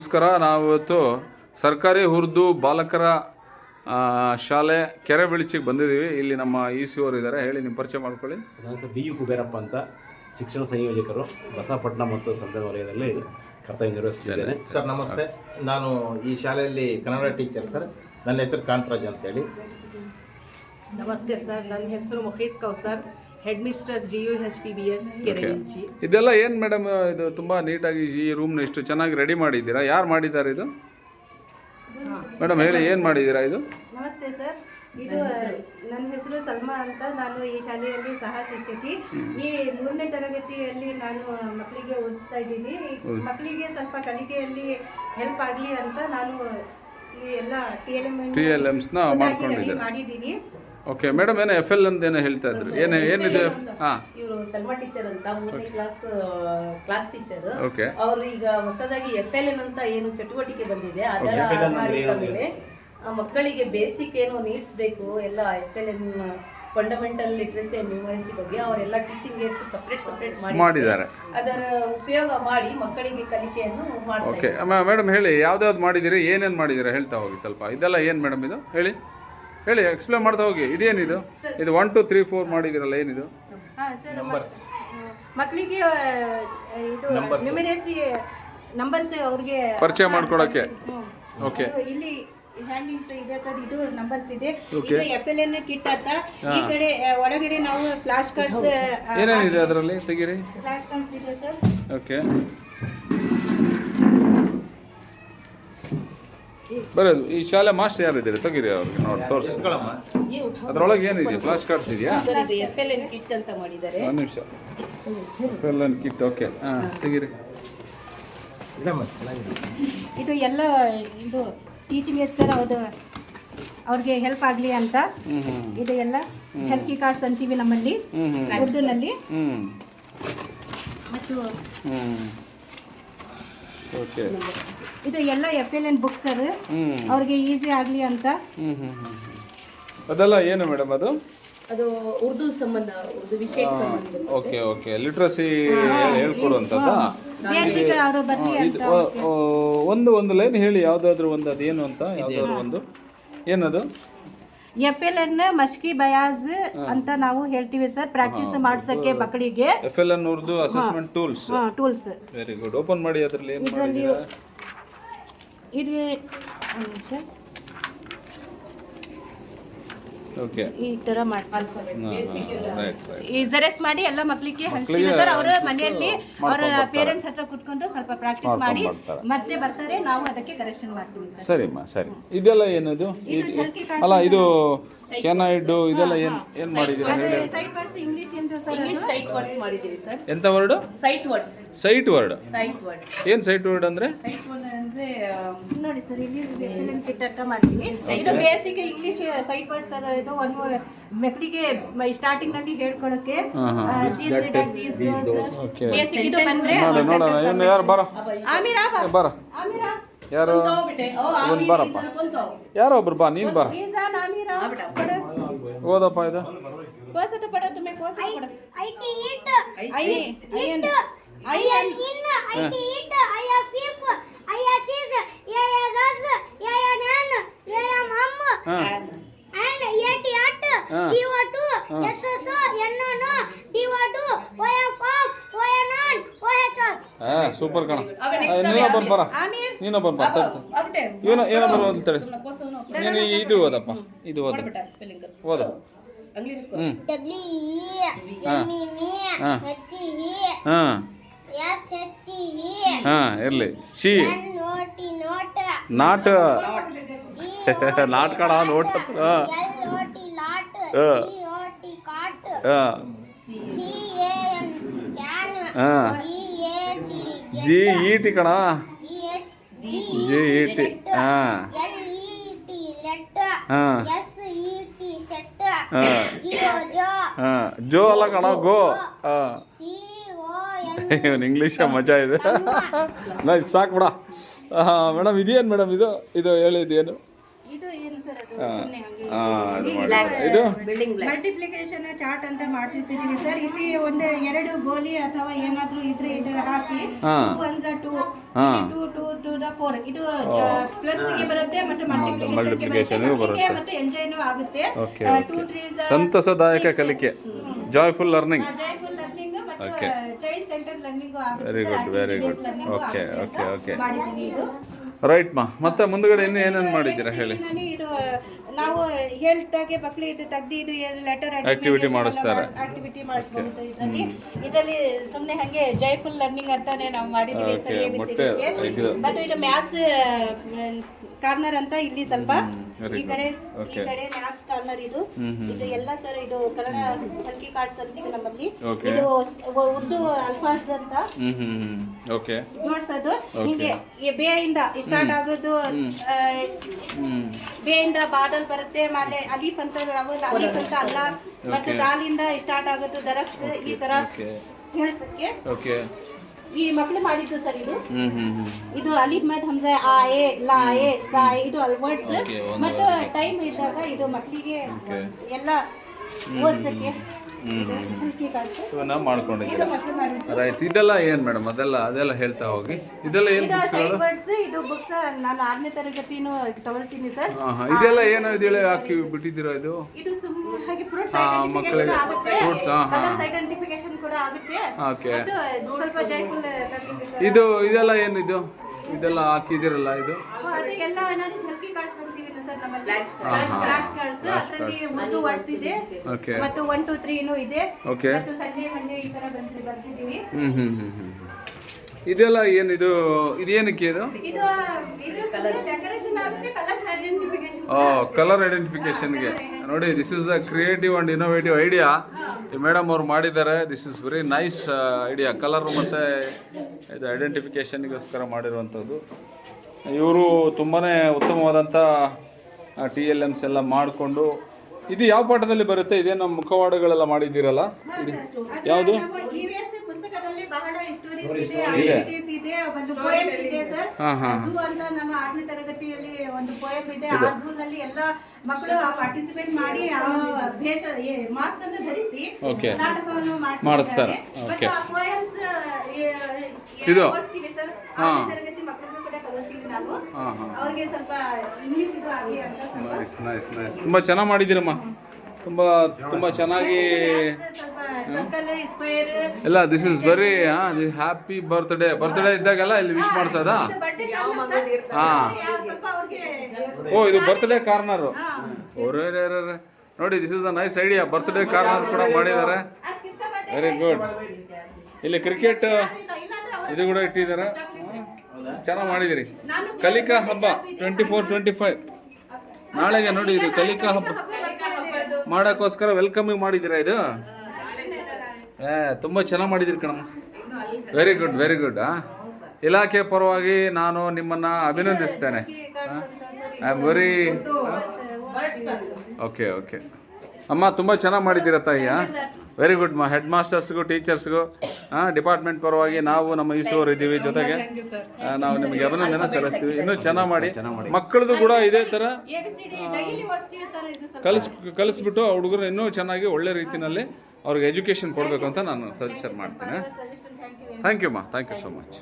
ನಮಸ್ಕಾರ ನಾವಿವತ್ತು ಸರ್ಕಾರಿ ಉರ್ದು ಬಾಲಕರ ಶಾಲೆ ಕೆರೆ ಬೆಳಚಿಗೆ ಬಂದಿದ್ದೀವಿ. ಇಲ್ಲಿ ನಮ್ಮ ಇ ಸಿ ಅವರು ಇದ್ದಾರೆ. ಹೇಳಿ ನಿಮ್ಮ ಪರಿಚಯ ಮಾಡ್ಕೊಳ್ಳಿ. ನನ್ನ ಹೆಸರು ಬಿ ಯು ಕುಬೇರಪ್ಪ ಅಂತ ಶಿಕ್ಷಣ ಸಂಯೋಜಕರು ಬಸವಪಟ್ಟಣ ಮತ್ತು ಸಂತೆ ವಲಯದಲ್ಲಿ ಕರ್ತವ್ಯ ನಿರ್ವಹಿಸ್ತಿದ್ದೇನೆ ಸರ್. ನಮಸ್ತೆ. ನಾನು ಈ ಶಾಲೆಯಲ್ಲಿ ಕನ್ನಡ ಟೀಚರ್ ಸರ್. ನನ್ನ ಹೆಸರು ಕಾಂತರಾಜ್ ಅಂತೇಳಿ. ನಮಸ್ತೆ ಸರ್. ನನ್ನ ಹೆಸರು Mukheed Kausar. Headmistress G U H P B S ಕೆರೆಗಿಂಚಿ ಇದೆಲ್ಲ ಏನು ಮೇಡಮ್ ಇದು ತುಂಬ ನೀಟಾಗಿ ಈ ರೂಮ್ನ ಇಷ್ಟು ಚೆನ್ನಾಗಿ ರೆಡಿ ಮಾಡಿದ್ದೀರಾ? ಯಾರು ಮಾಡಿದ್ದಾರೆ ಇದು? ಮೇಡಮ್ ಹೇಳಿ ಏನು ಮಾಡಿದ್ದೀರಾ ಇದು? ನಮಸ್ತೆ ಸರ್. ಇದು ನನ್ನ ಹೆಸರು. ಸಲ್ಮಾ ಅಂತ. ನಾನು ಈ ಶಾಲೆಯಲ್ಲಿ ಸಹ ಶಿಕ್ಷಕಿ. ಈ ಮೂರನೇ ತರಗತಿಯಲ್ಲಿ ನಾನು ಮಕ್ಕಳಿಗೆ ಓದಿಸ್ತಾ ಇದ್ದೀನಿ. ಮಕ್ಕಳಿಗೆ ಸ್ವಲ್ಪ ಕಲಿಕೆಯಲ್ಲಿ ಹೆಲ್ಪ್ ಆಗಲಿ ಅಂತ ನಾನು ಟಿ ಎಲ್ ಎಮ್ಸ್ನ ಮಾಡ್ಕೊಂಡಿದ್ದೀರಾ? ಮಾಡಿದ್ದೀನಿ. ಓಕೆ ಮೇಡಮ್ ಏನೋ ಎಫ್ ಎಲ್ ಅಂತ ಏನೋ ಹೇಳ್ತಾ ಇದ್ರು? ಏನು ಏನಿದೆ ಹಾಂ. ಇವರು ಸಲ್ವಾ ಟೀಚರ್ ಅಂತ ಮೂರನೇ ಕ್ಲಾಸ್ ಕ್ಲಾಸ್ ಟೀಚರ್ ಓಕೆ ಅವರು ಈಗ ಹೊಸದಾಗಿ ಎಫ್ ಎಲ್ ಎನ್ ಅಂತ ಏನು ಚಟುವಟಿಕೆ ಬಂದಿದೆ ಅದರ ಆಧಾರದ ಮೇಲೆ ಆ, ಮಕ್ಕಳಿಗೆ ಬೇಸಿಕ್ ಏನು ನೀಡ್ಸ್ ಬೇಕು ಎಲ್ಲ F L N fundamental literacy and numeracy ಬಗ್ಗೆ ಅವರೆಲ್ಲ ಟೀಚಿಂಗ್ ಏಡ್ಸ್ ಸಪ್ರೇಟ್ ಸಪ್ರೇಟ್ ಮಾಡಿ ಮಾಡಿದ್ದಾರೆ. ಅದರ ಉಪಯೋಗ ಮಾಡಿ ಮಕ್ಕಳಿಗೆ ಕಲಿಕೆಯನ್ನು ಓಕೆ ಮೇಡಮ್ ಹೇಳಿ ಯಾವ್ದಾವ್ದು ಮಾಡಿದ್ದೀರಿ ಏನೇನು ಮಾಡಿದ್ದೀರಾ ಹೇಳ್ತಾ ಹೋಗಿ ಸ್ವಲ್ಪ. ಇದೆಲ್ಲ ಏನು ಮೇಡಮ್ ಇದು? ಹೇಳಿ. ಹೇಳಿ ಎಕ್ಸ್ಪ್ಲೇನ್ ಮಾಡ್ತಾ ಹೋಗಿ. ಇದೇನಿದು ಇದು? ಒನ್ ಟು ತ್ರೀ ಫೋರ್ ಮಾಡಿದಿರಲ್ಲ ಏನಿದು ಮಕ್ಕಳಿಗೆ ಇದು? ನ್ಯೂಮಿರೇಸಿ ನಂಬರ್ಸ್ ಅವ್ರಿಗೆ ಪರಿಚಯ ಮಾಡ್ಕೊಳಕ್ಕೆ. ಓಕೆ ಇಲ್ಲಿ ಹ್ಯಾಂಡಿಂಗ್ಸ್ ಇದೆ ಸರ್ ಇದು ನಂಬರ್ಸ್ ಇದೆ. ಇದು ಎಫ್ ಎಲ್ ಎನ್ ಕಿಟ್ ಅಂತ. ಈ ಕಡೆ ಆ, ಒಳಗಡೆ ನಾವು ಫ್ಲಾಶ್ ಕಾರ್ಡ್ಸ್ ಏನೇನಿದೆ ಅದರಲ್ಲಿ? ತೆಗೀರಿ. ಫ್ಲಾಶ್ ಕಾರ್ಡ್ಸ್ ಇದೆ ಸರ್. ಓಕೆ ಬರೋದು. ಈ ಶಾಲೆ ಮಾಸ್ಟರ್ ಯಾರಿದ್ದೀರಿ? ತೆಗೀರಿ ಅವ್ರಿಗೆ. ನೋಡಿ ತೋರಿಸಿ. ಅದರೊಳಗೆ ಏನಿದೆ? ಫ್ಲಾಶ್ ಕಾರ್ಡ್ಸ್ ಇದೆಯಾ? ಸರ್ ಇದು ಎಫ್ ಎಲ್ ಎನ್ ಕಿಟ್ ಅಂತ ಮಾಡಿದ್ದಾರೆ. ಒಂದು ನಿಮಿಷ. ಫೆಲ್ ಅಂಡ್ ಕಿಟ್ ಓಕೆ ಹಾಂ ತೆಗೀರಿ. ಇದು ಎಲ್ಲ ಇದು ಟೀಚಿಂಗ್ ಸರ್ ಅದು ಅವ್ರಿಗೆ ಹೆಲ್ಪ್ ಆಗಲಿ ಅಂತ ಇದು ಎಲ್ಲ ಚಲ್ಕಿ ಕಾರ್ಡ್ಸ್ ಅಂತೀವಿ ನಮ್ಮಲ್ಲಿ ಉರ್ದುನಲ್ಲಿ. ಹ್ಞೂ ಮತ್ತು ಹ್ಞೂ ಓಕೆ. ಇದು ಎಲ್ಲ F L N book sir ಹ್ಞೂ ಅವ್ರಿಗೆ ಈಸಿ ಆಗಲಿ ಅಂತ. ಹ್ಞೂ ಹ್ಞೂ ಹ್ಞೂ ಅದೆಲ್ಲ ಏನು ಮೇಡಮ್ ಅದು? ಅದು ಉರ್ದು ಸಂಬಂಧ ಉರ್ದು ವಿಷಯಕ್ಕೆ ಸಂಬಂಧ ಓಕೆ ಓಕೆ. ಲಿಟ್ರಸಿ ಹೇಳ್ಕೊಡುವಂಥದ್ದಾ? ಬೇಸಿಕ್ ಅವರು ಒಂದು ಒಂದು ಲೈನ್ ಹೇಳಿ ಯಾವುದಾದ್ರೂ ಒಂದು ಅದೇನು ಅಂತ ಯಾವುದಾದ್ರೂ ಒಂದು. ಏನದು? ಎಫ್ ಎಲ್ ಎನ್ ಮಶ್ಕಿ ಬಯಾಸ್ ಅಂತ ನಾವು ಹೇಳ್ತೀವಿ ಸರ್ ಪ್ರಾಕ್ಟೀಸ್ ಮಾಡ್ಸಕ್ಕೆ ಮಕ್ಕಳಿಗೆ ಎಫ್ ಎಲ್ ಎನ್ ಅವ್ರದ್ದು assessment tools tools very good open ಮಾಡಿ ಅದರಲ್ಲಿ ಏನು ಮಾಡಿದ್ದೀರಾ? ಇದು ಒಂದು ನಿಮಿಷ. ಓಕೆ ಈ ತರ ಮಾಡಿ ರೈಟ್ ರೈಟ್ ಈ ಜೆರೆಕ್ಸ್ ಮಾಡಿ ಎಲ್ಲ ಮಕ್ಕಳಿಗೆ ಹಂಚ್ತೀವಿ. ಸರ್ ಅವರ ಮನೆಯಲ್ಲಿ ಅವರ ಪೇರೆಂಟ್ಸ್ ಹತ್ರ ಕುತ್ಕೊಂಡು ಸ್ವಲ್ಪ ಪ್ರಾಕ್ಟೀಸ್ ಮಾಡಿ ಮತ್ತೆ ಬರ್ತಾರೆ. ನಾವು ಅದಕ್ಕೆ ಕರೆಕ್ಷನ್ ಮಾಡ್ತೀವಿ ಸರ್. ಸರಿಮ್ಮ ಸರಿ. ಇದೆಲ್ಲ ಏನದು? ಇದು ಅಲ್ಲ ಇದು ಕೆನಾಯ್ಡು ಇದೆಲ್ಲ ಏನು ಏನು ಮಾಡಿದ್ದೀರಾ? ಸೈಟ್ ವರ್ಡ್ಸ್ ಇಂಗ್ಲಿಷ್ ಅಂತ ಸರ್ ಇಂಗ್ಲಿಷ್ ಸೈಟ್ ವರ್ಡ್ಸ್ ಮಾಡಿದ್ದೀವಿ ಸರ್. ಎಂಥ word sight words sight word sight word ಏನು ಸೈಟ್ ವರ್ಡ್ ಅಂದ್ರೆ? ಸೈಟ್ ವರ್ಡ್ ಅಂದ್ರೆ ನೋಡಿ ಸರ್ ಇಲ್ಲಿ ಮಾಡ್ತೀವಿ ಇದು ಬೇಸಿಗೆ ಇಂಗ್ಲಿಷ್ ಸೈಟ್ ವರ್ಡ್ಸ್ ಸರ್ ಇದು ಒಂದು ಮಕ್ಕಳಿಗೆ ಸ್ಟಾರ್ಟಿಂಗ್ನಲ್ಲಿ ಹೇಳ್ಕೊಳಕ್ಕೆ ಬೇಸಿಕ್ ಇದು ಬಂದ್ರೆ ಯಾರು ಬರ ಆಮೀರಾ ಬರ ಆಮೀರಾ ಯಾರು ಒಂದು ಬರಪ್ಪ ಯಾರೋ ಒಬ್ರು ಬಾ ನೀನು ಬರ ಓದಪ್ಪ ಇದು ಕೋಸಟ ಪಡ ತುಂಬ ಕೋಸಟ ಪಡ I T I I I I I I I I I I I I ಅಯ್ಯ ಸೀಸ ಯಾ ಯಾ ಜಾಜ ಯಾ ಯಾ ಯಾ ಯಾ ಮಮ್ಮ on yeah T at D O to S S N N D to O F of O N on H super ಕಣ. ನೀನ ಬರ್. ಬರ. ನೀನ ಬರ್ ಬರ ಏನು ಏನು ಅಂತ ಹೇಳಿ. ನೀನು ಇದು ಓದಪ್ಪ. ಇದು ಓದ. ಓದ. W E M E H E. ಹಾ. ಹಾ ಇರ್ಲಿ. C. ನಾಟ note. Not. G lot note to L O T lot T O G E T ಕಣಾ ಹಾ. ಹಾ. ಹಾ. ಜೋ. ಹಾ. ಜೋ ಗೋ. ಹಾ. ಇವನು ಇಂಗ್ಲೀಷ ಮಜಾ ಇದೆ. ನೈಸ್ ಸಾಕು ಬಿಡ. ಮೇಡಮ್ ಇದೇನು ಮೇಡಮ್ ಇದು? ಇದು ಹೇಳಿದೇನು ಇದು ಏನು ಸರ್ ಅದು? ಹಾಂ ಸುಮ್ನೆ ಹಂಗೆ ಹಾಂ ಇದು ಇದು? ಮಲ್ಟಿಪ್ಲಿಕೇಶನ್ ಚಾರ್ಟ್ ಅಂತ ಮಾಡ್ತಿರ್ತೀವಿ ಸರ್. ಇಲ್ಲಿ ಒಂದು ಎರಡು ಗೋಲಿ ಅಥವಾ ಏನಾದ್ರೂ ಇದ್ರೆ ಇದ್ರ ಹಾಕಿ ಹಾ. Two ones two two two the four ಇದು ಪ್ಲಸ್ಗೆ ಬರುತ್ತೆ ಮತ್ತೆ ಮಲ್ಟಿಪ್ಲಿಕೇಶನ್ಗೆ ಬರುತ್ತೆ. ಮತ್ತೆ ಎಂಜಾಯ್ನೂ ಆಗುತ್ತೆ. ಟೂ ತ್ರೀ ಸಂತಸದಾಯಕ ಕಲಿಕೆ. Joyful learning joyful okay very good very good okay okay okay right ಮಾ ಮತ್ತೆ ಮುಂದ್ಗಡೆ ಇನ್ನೇನೇನು ಮಾಡಿದ್ದೀರಾ ಹೇಳಿ? ನಾವು ಹೇಳ್ದಾಗೆ ಇದು ತೆಗ್ದು ಇದು ಲೆಟರ್ ಆಕ್ಟಿವಿಟಿ ಮಾಡಿಸ್ತಾರೆ. ಆಕ್ಟಿವಿಟಿ ಮಾಡಿಸ್ಬೋದು ಇದರಲ್ಲಿ. ಇದರಲ್ಲಿ ಸುಮ್ಮನೆ ಹಾಗೆ ಜೈಫುಲ್ ಲರ್ನಿಂಗ್ ಅಂತಾನೆ ನಾವು ಮಾಡಿದೀವಿ ಸರಿಯಾಗಿ ಸರ್ ಮತ್ತೆ ಇದು. ಇದು ಮ್ಯಾಥ್ಸ್ ಕಾರ್ನರ್ ಅಂತ ಇಲ್ಲಿ ಸ್ವಲ್ಪ ಈ ಕಡೆ ಈ ಕಡೆ ಮ್ಯಾಥ್ಸ್ ಕಾರ್ನರ್ ಇದು. ಇದು ಎಲ್ಲ ಸರ್ ಇದು ಕನ್ನಡ ಹಲ್ಕಿ ಕಾರ್ಡ್ಸ್ ಅಂತೀವಿ ನಮ್ಮಲ್ಲಿ. ಇದು ಉರ್ದು ಅಲ್ಫಾಸ್ ಅಂತ. ಓಕೆ ಜೋಡ್ಸೋದು ಹಿಂಗೆ ಈ ಬೇಯಿಂದ ಸ್ಟಾರ್ಟ್ ಆಗೋದು ಬೇಯಿಂದ ಬಾದಲ್ ಬರುತ್ತೆ ಆಮೇಲೆ ಅಲೀಫ್ ಅಂತ ನಾವು ಅಲೀಫ್ ಅಂತ ಅಲ್ಲ. ಮತ್ತೆ ದಾಲಿಂದ ಸ್ಟಾರ್ಟ್ ಆಗುತ್ತೆ ದರಕ್ ಈ ತರ ಹೇಳ್ಸಕ್ಕೆ. ಓಕೆ ಈ ಮಕ್ಳು ಮಾಡಿದ್ದು ಸರ್ ಇದು. ಇದು ಅಲಿಫ್ ಮತ್ ಹಮ್ಜಾ ಆ ಎ ಲಾ ಎ ಸಾ ಎ, ಇದು ವರ್ಡ್ಸ್ ಮತ್ತು ಟೈಮ್ ಇದ್ದಾಗ ಇದು ಮಕ್ಕಳಿಗೆ ಎಲ್ಲ ಓದ್ಸಕ್ಕೆ ಇವನ್ನ ಇದು ಮಾಡಿದ್ದು. ರೈಟ್ ಇದೆಲ್ಲ ಏನು ಮೇಡಮ್ ಅದೆಲ್ಲ ಅದೆಲ್ಲ ಹೇಳ್ತಾ ಹೋಗಿ. ಇದೆಲ್ಲ ಏನು ಇದು ಬುಕ್ಸ್ಗಳು ಇದು ಬುಕ್ಸ್ ನಾನು ಆರನೇ ತರಗತಿನೂ ತಗೊಳ್ತೀನಿ ಸರ್. ಇದೆಲ್ಲ ಏನು ಇದೇಳಿ ಹಾಕಿ ಬಿಟ್ಟಿದ್ದೀರಾ ಇದು? ಇದು ಹಾಗೆ ಫ್ರೂಟ್ಸ್ ಐಡೆಂಟಿಫಿಕೇಶನ್ ಮಕ್ಕಳಿಗೆ ಕೂಡ ಆಗುತ್ತೆ. ಓಕೆ ಇದು ಇದೆಲ್ಲ ಏನಿದು ಇದೆಲ್ಲ ಹಾಕಿದಿರಲ್ಲ ಇದು? ಎಲ್ಲ ಫ್ಲಾಶ್ ಕಾರ್ಡ್ಸ್ ಅದರಲ್ಲಿ ಒಂದು ವರ್ಡ್ಸ್ ಇದೆ. ಓಕೆ ಮತ್ತು ಒನ್ ಟು ತ್ರೀನು ಇದೆ. ಓಕೆ ಮತ್ತು ಮಂಡೇ ಈ ತರ ಬಂದು ಬರ್ತಿದ್ದೀವಿ. ಹ್ಞೂ ಹ್ಞೂ ಹ್ಞೂ ಹ್ಞೂ ಇದೆಲ್ಲ ಏನಿದು ಇದೇನಕ್ಕೆ ಇದು? ಇದು ಇದು ಡೆಕೋರೇಷನ್ ಆಗುತ್ತೆ ಕಲರ್ಸ್ ಐಡೆಂಟಿಫಿಕೇಶನ್ ಓ ಕಲರ್ ಐಡೆಂಟಿಫಿಕೇಶನ್ಗೆ ನೋಡಿ this is a creative and innovative idea madam ಅವ್ರು ಮಾಡಿದ್ದಾರೆ. This is very nice idea colour ಮತ್ತು ಇದು ಐಡೆಂಟಿಫಿಕೇಷನ್ಗೋಸ್ಕರ ಮಾಡಿರುವಂಥದ್ದು. ಇವರು ತುಂಬಾ ಉತ್ತಮವಾದಂಥ ಟಿ ಎಲ್ ಎಮ್ಸ್ ಎಲ್ಲ ಮಾಡಿಕೊಂಡು ಇದು ಯಾವ ಪಾಠದಲ್ಲಿ ಬರುತ್ತೆ? ಇದೇ ನಮ್ಮ ಮುಖವಾಡಗಳೆಲ್ಲ ಮಾಡಿದ್ದೀರಲ್ಲ? ಯಾವುದು? EVS ಪುಸ್ತಕದಲ್ಲಿ ಬಹಳ ಸ್ಟೋರೀಸ್ ಇದೆ ಆಕ್ಟಿವಿಟೀಸ್ ಇದೆ. ಒಂದು ಪೋಯಮ್ಸ್ ಇದೆ ಸರ್ ಹಾಂ ಹಾಂ. ಝೂ ಅಂತ ನಮ್ಮ ಆರನೇ ತರಗತಿಯಲ್ಲಿ ಒಂದು ಪೋಯಮ್ ಇದೆ. ಆ ನಲ್ಲಿ ಎಲ್ಲ ಮಕ್ಕಳು ಪಾರ್ಟಿಸಿಪೇಟ್ ಮಾಡಿ ಆ ವೇಷ ಮಾಸ್ಕ್ ಅನ್ನು ಧರಿಸಿ Okay. ನಾಟಕವನ್ನು ಮಾಡಿಸ್ತಾರೆ. ಇದು? ಹಾ. ಕೂಡ ನಾವು. ಹಾಂ ಹಾಂ. ಅವ್ರಿಗೆ ಸ್ವಲ್ಪ ಇಂಗ್ಲಿಷ್ ಇದು ಅಂತ ಸ್ವಲ್ಪ ನೈಸ್ ನೈಸ್ ನೈಸ್ ತುಂಬ ಚೆನ್ನಾಗಿ ಮಾಡಿದ್ದೀರಮ್ಮ. ತುಂಬ ತುಂಬ ಚೆನ್ನಾಗಿ ಸ್ವಲ್ಪ ಸರ್ಕಲ್ ಸ್ಕ್ವೇರ್ ಎಲ್ಲ this is very happy birthday birthday ಇದ್ದಾಗೆಲ್ಲ ಇಲ್ಲಿ ವಿಶ್ ಮಾಡ್ಸೋದಾ? ಹಾಂ. ಸ್ವಲ್ಪ ಅವ್ರಿಗೆ ಓ ಇದು ಬರ್ತ್ಡೇ ಕಾರ್ನರು ಓರೇ ನೋಡಿ this is a nice idea birthday corner ಕೂಡ ಮಾಡಿದ್ದಾರೆ. ವೆರಿ ಗುಡ್ ಇಲ್ಲಿ ಕ್ರಿಕೆಟ್ ಇದು ಕೂಡ ಇಟ್ಟಿದ್ದಾರೆ. ಚೆನ್ನಾಗಿ ಮಾಡಿದಿರಿ. ಕಲಿಕಾ ಹಬ್ಬ ಟ್ವೆಂಟಿ ಫೋರ್ ಟ್ವೆಂಟಿ ಫೈವ್ ನಾಳೆಗೆ ನೋಡಿ ಇದು ಕಲಿಕಾ ಹಬ್ಬ. ಮಾಡೋಕ್ಕೋಸ್ಕರ ವೆಲ್ಕಮಿಂಗ್ ಮಾಡಿದ್ದೀರಾ ಇದು? ಏ ತುಂಬ ಚೆನ್ನಾಗಿ ಮಾಡಿದಿರಿ ಕಣಮ್ಮ. ವೆರಿ ಗುಡ್ ವೆರಿ ಗುಡ್ ಇಲಾಖೆ ಪರವಾಗಿ ನಾನು ನಿಮ್ಮನ್ನು ಅಭಿನಂದಿಸ್ತೇನೆ. I am very okay okay ಅಮ್ಮ ತುಂಬ ಚೆನ್ನಾಗಿ ಮಾಡಿದ್ದೀರ ತಾಯಿಯ ವೆರಿ ಗುಡ್ ಮಾ ಹೆಡ್ ಮಾಸ್ಟರ್ಸ್ಗೂ ಟೀಚರ್ಸ್ಗೂ ಡಿಪಾರ್ಟ್ಮೆಂಟ್ ಪರವಾಗಿ ನಾವು ನಮ್ಮ ಈಸೋರು ಇದ್ದೀವಿ ಜೊತೆಗೆ. ನಾವು ನಿಮಗೆ ಅಭಿನಂದನೆ ಸಲ್ಲಿಸ್ತೀವಿ. ಇನ್ನೂ ಚೆನ್ನಾಗಿ ಮಾಡಿ. ಮಕ್ಕಳದು ಕೂಡ ಇದೇ ಥರ ಕಲಿಸ್ ಕಲಿಸ್ಬಿಟ್ಟು ಆ ಹುಡುಗರು ಇನ್ನೂ ಚೆನ್ನಾಗಿ ಒಳ್ಳೆ ರೀತಿಯಲ್ಲಿ ಅವ್ರಿಗೆ ಎಜುಕೇಷನ್ ಕೊಡಬೇಕು ಅಂತ ನಾನು ಸಜೆಷನ್ ಮಾಡ್ತೀನಿ. Suggestion thank you thank you ಮಾ ಥ್ಯಾಂಕ್ ಯು ಸೊ ಮಚ್